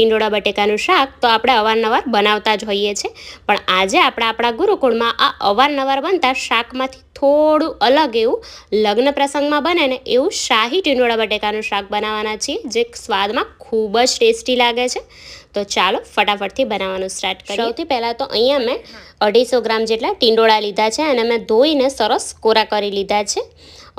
ટીંડોળા બટેકાનું શાક તો આપણે અવારનવાર બનાવતા જ હોઈએ છીએ. પણ આજે આપણે આપણા ગુરુકુળમાં આ અવારનવાર બનતા શાકમાંથી થોડું અલગ એવું લગ્ન પ્રસંગમાં બને ને એવું શાહી ટીંડોળા બટેકાનું શાક બનાવવાના છીએ, જે સ્વાદમાં ખૂબ જ ટેસ્ટી લાગે છે. તો ચાલો ફટાફટથી બનાવવાનું સ્ટાર્ટ કરીએ. સૌથી પહેલાં તો અહીંયા મેં અઢીસો ગ્રામ જેટલા ટીંડોળા લીધા છે અને મેં ધોઈને સરસ કોરા કરી લીધા છે.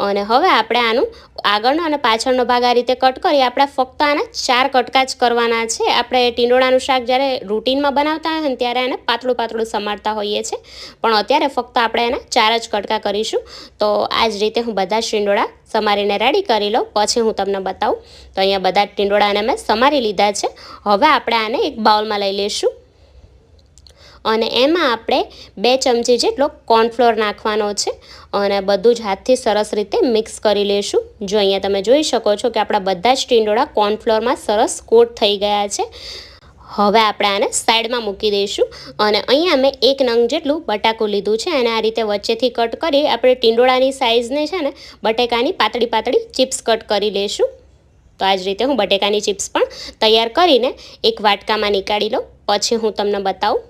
અને હવે આપણે આનું આગળનો અને પાછળનો ભાગ આ રીતે કટ કરી આપણે ફક્ત આના ચાર કટકા જ કરવાના છે. આપણે ટીંડોળાનું શાક જ્યારે રૂટીનમાં બનાવતા હોય ત્યારે એને પાતળું પાતળું સમારતા હોઈએ છીએ પણ અત્યારે ફક્ત આપણે એના ચાર જ કટકા કરીશું. તો આ જ રીતે હું બધા ટીંડોળા સમારીને રેડી કરી લઉં. પછી હું તમને બતાવું. તો અહીંયા બધા ટીંડોળાને મેં સમારી લીધા છે. હવે આપણે આને એક બાઉલમાં લઈ લઈશું. અને એમાં આપણે બે ચમચી જેટલો કોર્નફ્લોર નાખવાનો છે અને બધું જ હાથથી સરસ રીતે મિક્સ કરી લેશું જો અહીંયા તમે જોઈ શકો છો કે આપણા બધા જ ટીંડોળા કોર્નફ્લોરમાં સરસ કોટ થઈ ગયા છે. હવે આપણે આને સાઈડમાં મૂકી દઈશું અને અહીંયા મેં એક નંગ જેટલું બટાકું લીધું છે અને આ રીતે વચ્ચેથી કટ કરી આપણે ટીંડોળાની સાઇઝને છે ને બટેકાની પાતળી પાતળી ચિપ્સ કટ કરી લઈશું. તો આ જ રીતે હું બટેકાની ચિપ્સ પણ તૈયાર કરીને એક વાટકામાં નીકાળી લઉં. પછી હું તમને બતાવું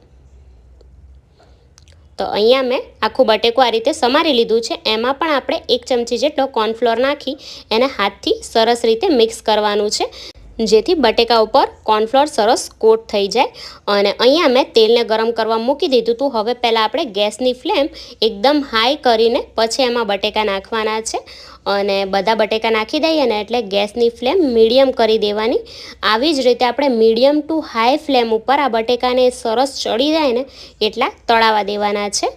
તો અહીંયા મેં આખું બટેકું આ રીતે સમારી લીધું છે. એમાં પણ આપણે એક ચમચી જેટલો કોર્નફ્લોર નાખી, એને હાથથી સરસ રીતે મિક્સ કરવાનું છે. જેથી બટેકા ઉપર કોર્નફ્લોર સરસ કોટ થઈ જાય. અને અહીંયા મેં તેલને ગરમ કરવા મૂકી દીધું હતું હવે પહેલાં આપણે ગેસની ફ્લેમ એકદમ હાઈ કરીને પછી એમાં બટેકા નાખવાના છે. અને બધા બટેકા નાખી દઈએ ને એટલે ગેસની ફ્લેમ મીડિયમ કરી દેવાની. આવી જ રીતે આપણે મીડિયમ ટુ હાઈ ફ્લેમ ઉપર આ બટેકાને સરસ ચડી જાય ને એટલા તળાવા દેવાના છે.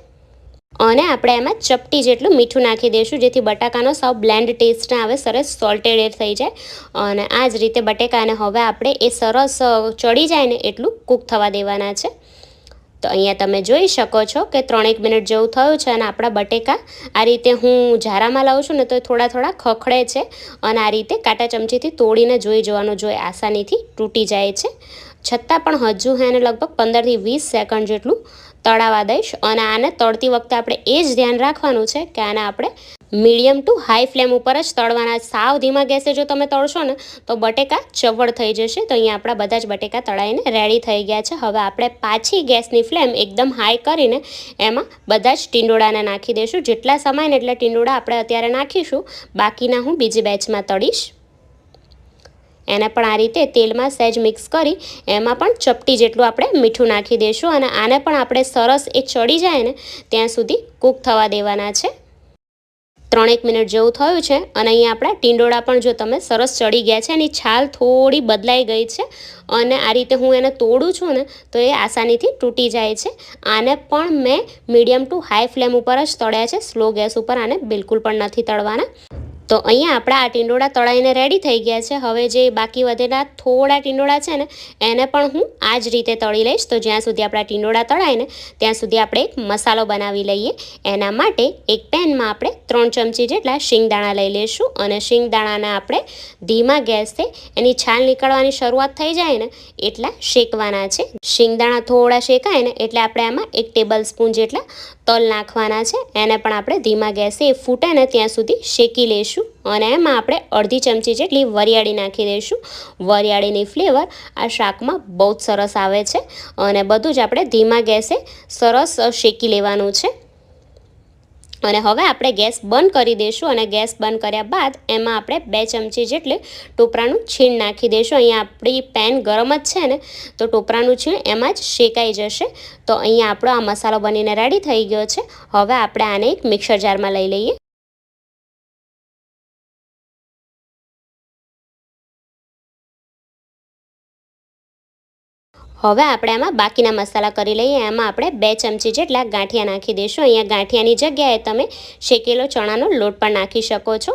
અને આપણે એમાં ચપટી જેટલું મીઠું નાખી દઈશું, જેથી બટાકાનો સાવ બ્લેન્ડ ટેસ્ટ આવે, સરસ સોલ્ટેડ થઈ જાય. અને આ જ રીતે બટેકાને હવે આપણે એ સરસ ચડી જાય ને એટલું કૂક થવા દેવાના છે. તો અહીંયા તમે જોઈ શકો છો કે ત્રણેક મિનિટ જેવું થયું છે અને આપણા બટેકા આ રીતે હું ઝારામાં લાવું છું ને તો થોડા થોડા ખખડે છે અને આ રીતે કાંટા ચમચીથી તોડીને જોઈ જવાનું જોઈએ આસાનીથી તૂટી જાય છે. છતાં પણ હજુ એને લગભગ પંદરથી વીસ સેકન્ડ જેટલું તળાવા દઈશ. અને આને તળતી વખતે આપણે એ જ ધ્યાન રાખવાનું છે કે આને આપણે મીડિયમ ટુ હાઈ ફ્લેમ ઉપર જ તળવાના. સાવ ધીમા ગેસે જો તમે તળશો ને, તો બટેકા ચવડ થઈ જશે. તો અહીંયા આપણા બધા જ બટેકા તળાઈને રેડી થઈ ગયા છે. હવે આપણે પાછી ગેસની ફ્લેમ એકદમ હાઈ કરીને એમાં બધા જ ટીંડોળાને નાખી દઈશું. જેટલા સમય ને એટલા ટીંડોળા આપણે અત્યારે નાખીશું. બાકીના હું બીજી બેચમાં તળીશ. એને પણ આ રીતે તેલમાં સહેજ મિક્સ કરી એમાં પણ ચપટી જેટલું આપણે મીઠું નાખી દઈશું અને આને પણ આપણે સરસ એ ચડી જાય ને ત્યાં સુધી કૂક થવા દેવાના છે. ત્રણેક મિનિટ જેવું થયું છે અને અહીંયા આપણા ટીંડોળા પણ જો તમે સરસ ચડી ગયા છે એની છાલ થોડી બદલાઈ ગઈ છે અને આ રીતે હું એને તોડું છું ને તો એ આસાનીથી તૂટી જાય છે. આને પણ મેં મીડિયમ ટુ હાઈ ફ્લેમ ઉપર જ તળ્યા છે. સ્લો ગેસ ઉપર આને બિલકુલ પણ નથી તળવાના. તો અહીંયા આપણા આ ટીંડોળા તળાઈને રેડી થઈ ગયા છે. હવે જે બાકી વધેલા થોડા ટીંડોળા છે ને, એને પણ હું આ જ રીતે તળી લઈશ. તો જ્યાં સુધી આપણા ટીંડોળા તળાય ને, ત્યાં સુધી આપણે એક મસાલો બનાવી લઈએ. એના માટે એક પેનમાં આપણે ત્રણ ચમચી જેટલા શિંગદાણા લઈ લઈશું અને શિંગદાણાને આપણે ધીમા ગેસે એની છાલ નીકળવાની શરૂઆત થઈ જાય ને, એટલા શેકવાના છે. શિંગદાણા થોડા શેકાય ને, એટલે આપણે આમાં એક ટેબલ સ્પૂન જેટલા તલ નાખવાના છે. એને પણ આપણે ધીમા ગેસે ફૂટે ને, ત્યાં સુધી શેકી લઈશું. અને એમાં આપણે અડધી ચમચી જેટલી વરિયાળી નાખી દઈશું. વરિયાળીની ફ્લેવર આ શાકમાં બહુ જ સરસ આવે છે અને બધું જ આપણે ધીમા ગેસે સરસ શેકી લેવાનું છે. અને હવે આપણે ગેસ બંધ કરી દઈશું અને ગેસ બંધ કર્યા બાદ એમાં આપણે બે ચમચી જેટલી ટોપરાનું છીણ નાખી દઈશું. અહીંયા આપણી પેન ગરમ જ છે ને, તો ટોપરાનું છીણ એમાં જ શેકાઈ જશે. તો અહીંયા આપણો આ મસાલો બનીને રેડી થઈ ગયો છે. હવે આપણે આને એક મિક્સર જારમાં લઈ લઈએ. હવે આપણે આમાં બાકીના મસાલા કરી લઈએ. એમાં આપણે બે ચમચી જેટલા ગાંઠિયા નાખી દઈશું. અહીંયા ગાંઠિયાની જગ્યાએ તમે શેકેલો ચણાનો લોટ પણ નાખી શકો છો.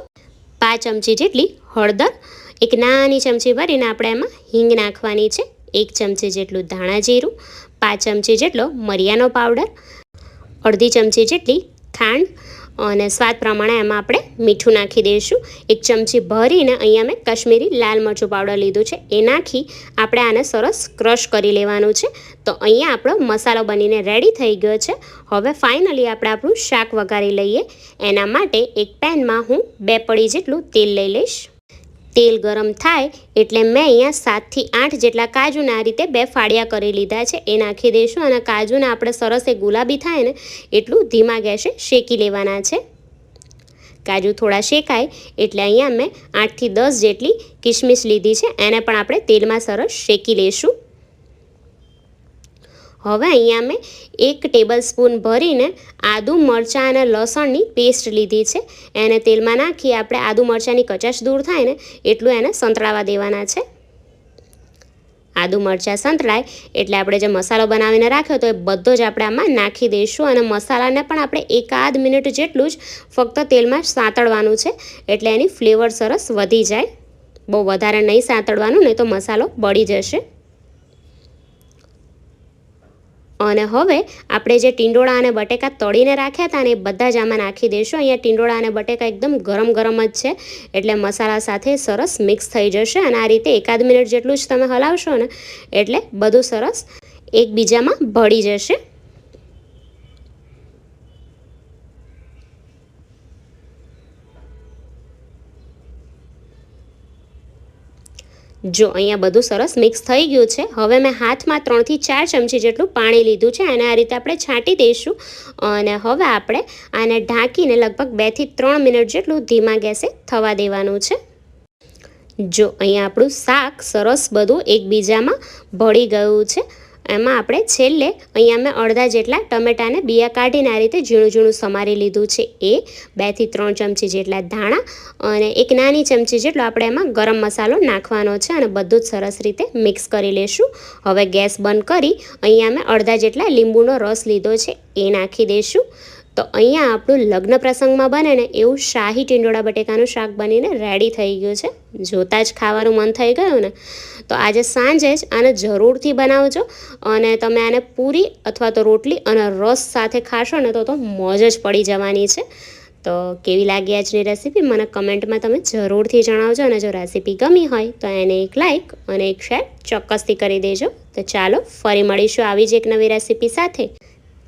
પાંચ ચમચી જેટલી હળદર, એક નાની ચમચી ભરીને આપણે એમાં હિંગ નાખવાની છે. એક ચમચી જેટલું ધાણા જીરું, પાંચ ચમચી જેટલો મરિયાનો પાવડર, અડધી ચમચી જેટલી ખાંડ અને સ્વાદ પ્રમાણે એમાં આપણે મીઠું નાખી દઈશું. એક ચમચી ભરીને અહીંયા મેં કશ્મીરી લાલ મરચું પાવડર લીધું છે. એ નાખી આપણે આને સરસ ક્રશ કરી લેવાનું છે. તો અહીંયા આપણો મસાલો બનીને રેડી થઈ ગયો છે. હવે ફાઇનલી આપણે આપણું શાક વઘારી લઈએ. એના માટે એક પેનમાં હું બે પડી જેટલું તેલ લઈ લઈશ. તેલ ગરમ થાય એટલે મેં અહીંયા સાતથી આઠ જેટલા કાજુને આ રીતે બે ફાળિયા કરી લીધા છે. એ નાખી દઈશું અને કાજુને આપણે સરસ એ ગુલાબી થાય ને એટલું ધીમા ગેસે શેકી લેવાના છે. કાજુ થોડા શેકાય એટલે અહીંયા મેં આઠથી દસ જેટલી કિશમિશ લીધી છે. એને પણ આપણે તેલમાં સરસ શેકી લઈશું હવે અહીંયા મેં એક ટેબલ સ્પૂન ભરીને આદુ, મરચાં અને લસણની પેસ્ટ લીધી છે. એને તેલમાં નાખી આપણે આદુ, મરચાંની કચાશ દૂર થાય ને એટલું એને સંતળાવા દેવાના છે. આદુ, મરચાં સંતળાય એટલે આપણે જે મસાલો બનાવીને રાખ્યો તો એ બધો જ આપણે આમાં નાખી દઈશું અને મસાલાને પણ આપણે એકાદ મિનિટ જેટલું જ ફક્ત તેલમાં સાંતળવાનું છે એટલે એની ફ્લેવર સરસ વધી જાય. બહુ વધારે નહીં સાંતળવાનું, નહીં તો મસાલો બળી જશે. અને હવે આપણે જે ટીંડોળા અને બટેકા તળીને રાખ્યા હતા ને એ બધા જ આમાં નાખી દઈશું અહીંયા ટીંડોળા અને બટેકા એકદમ ગરમ ગરમ જ છે, એટલે મસાલા સાથે સરસ મિક્સ થઈ જશે અને આ રીતે એકાદ મિનિટ જેટલું જ તમે હલાવશો ને, એટલે બધું સરસ એકબીજામાં ભળી જશે. જો અહીંયા બધું સરસ મિક્સ થઈ ગયું છે, હવે મેં હાથમાં ત્રણથી ચાર ચમચી જેટલું પાણી લીધું છે અને આ રીતે આપણે છાંટી દઈશું અને હવે આપણે આને ઢાંકીને લગભગ બેથી ત્રણ મિનિટ જેટલું ધીમા ગેસે થવા દેવાનું છે. જો અહીંયા આપણું શાક સરસ બધું એકબીજામાં ભળી ગયું છે એમાં આપણે છેલ્લે અહીંયા મેં અડધા જેટલા ટમેટાને બિયા કાઢીને આ રીતે ઝીણું ઝીણું સમારી લીધું છે. એ બેથી ત્રણ ચમચી જેટલા ધાણા અને એક નાની ચમચી જેટલો આપણે એમાં ગરમ મસાલો નાખવાનો છે અને બધું જ સરસ રીતે મિક્સ કરી લેશું. હવે ગેસ બંધ કરી અહીંયા મેં અડધા જેટલા લીંબુનો રસ લીધો છે એ નાખી દઈશું તો અહીંયા આપણું લગ્ન પ્રસંગમાં બને ને એવું શાહી ટીંડોળા બટેકાનું શાક બનીને રેડી થઈ ગયું છે. જોતાં જ ખાવાનું મન થઈ ગયું ને. તો આજે સાંજે જ આને જરૂરથી બનાવજો અને તમે આને પૂરી અથવા તો રોટલી અને રસ સાથે ખાશો ને તો તો મોજ જ પડી જવાની છે. તો કેવી લાગી આજની રેસીપી? મને કમેન્ટમાં તમે જરૂરથી જણાવજો અને જો રેસીપી ગમી હોય તો એને એક લાઇક અને એક શેર ચોક્કસથી કરી દેજો. તો ચાલો ફરી મળીશું આવી જ એક નવી રેસીપી સાથે.